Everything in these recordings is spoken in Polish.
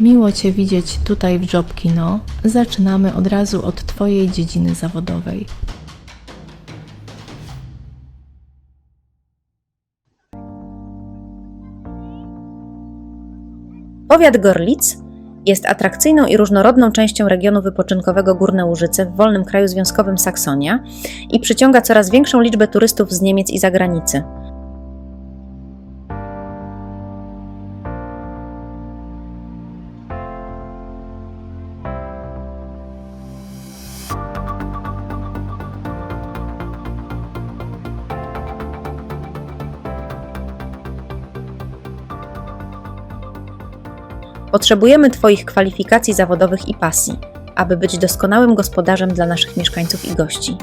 Miło Cię widzieć tutaj w Job Kino. Zaczynamy od razu od Twojej dziedziny zawodowej. Powiat Gorlic jest atrakcyjną i różnorodną częścią regionu wypoczynkowego Górne Łużyce w wolnym kraju związkowym Saksonia i przyciąga coraz większą liczbę turystów z Niemiec i zagranicy. Potrzebujemy Twoich kwalifikacji zawodowych i pasji, aby być doskonałym gospodarzem dla naszych mieszkańców i gości.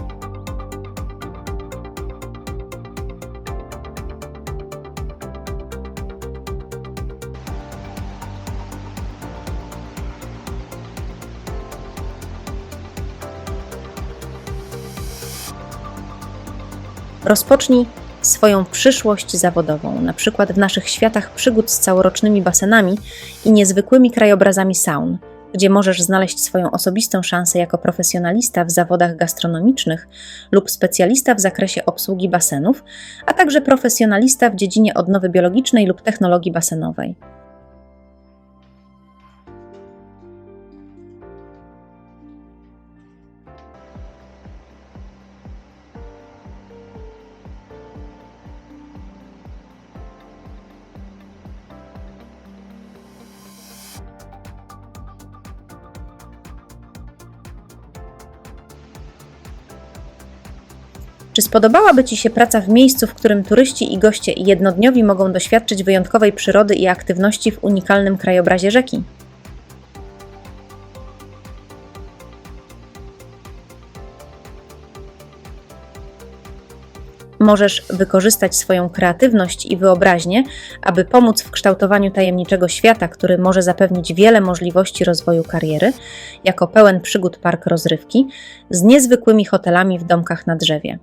Rozpocznij swoją przyszłość zawodową, na przykład w naszych światach przygód z całorocznymi basenami i niezwykłymi krajobrazami saun, gdzie możesz znaleźć swoją osobistą szansę jako profesjonalista w zawodach gastronomicznych lub specjalista w zakresie obsługi basenów, a także profesjonalista w dziedzinie odnowy biologicznej lub technologii basenowej. Czy spodobałaby Ci się praca w miejscu, w którym turyści i goście jednodniowi mogą doświadczyć wyjątkowej przyrody i aktywności w unikalnym krajobrazie rzeki? Możesz wykorzystać swoją kreatywność i wyobraźnię, aby pomóc w kształtowaniu tajemniczego świata, który może zapewnić wiele możliwości rozwoju kariery, jako pełen przygód park rozrywki z niezwykłymi hotelami w domkach na drzewie.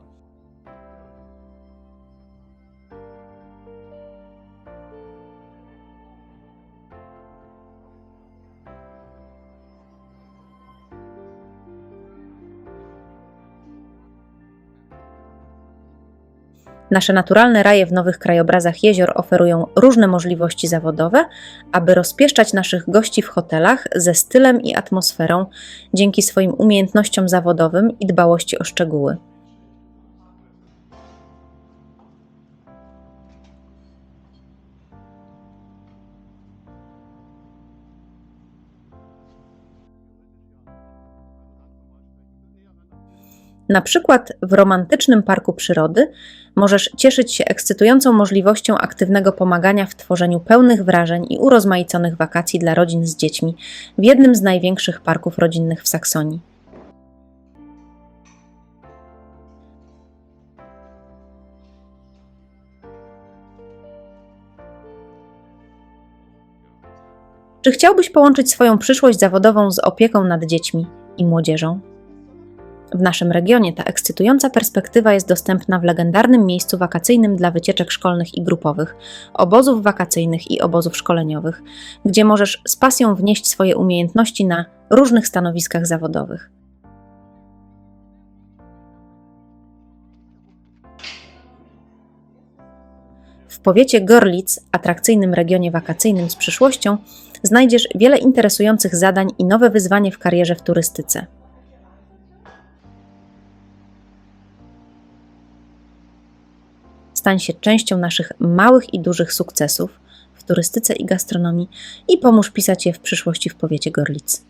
Nasze naturalne raje w nowych krajobrazach jezior oferują różne możliwości zawodowe, aby rozpieszczać naszych gości w hotelach ze stylem i atmosferą dzięki swoim umiejętnościom zawodowym i dbałości o szczegóły. Na przykład w romantycznym parku przyrody możesz cieszyć się ekscytującą możliwością aktywnego pomagania w tworzeniu pełnych wrażeń i urozmaiconych wakacji dla rodzin z dziećmi w jednym z największych parków rodzinnych w Saksonii. Czy chciałbyś połączyć swoją przyszłość zawodową z opieką nad dziećmi i młodzieżą? W naszym regionie ta ekscytująca perspektywa jest dostępna w legendarnym miejscu wakacyjnym dla wycieczek szkolnych i grupowych, obozów wakacyjnych i obozów szkoleniowych, gdzie możesz z pasją wnieść swoje umiejętności na różnych stanowiskach zawodowych. W powiecie Gorlic, atrakcyjnym regionie wakacyjnym z przyszłością, znajdziesz wiele interesujących zadań i nowe wyzwanie w karierze w turystyce. Stań się częścią naszych małych i dużych sukcesów w turystyce i gastronomii i pomóż pisać je w przyszłości w powiecie Gorlic.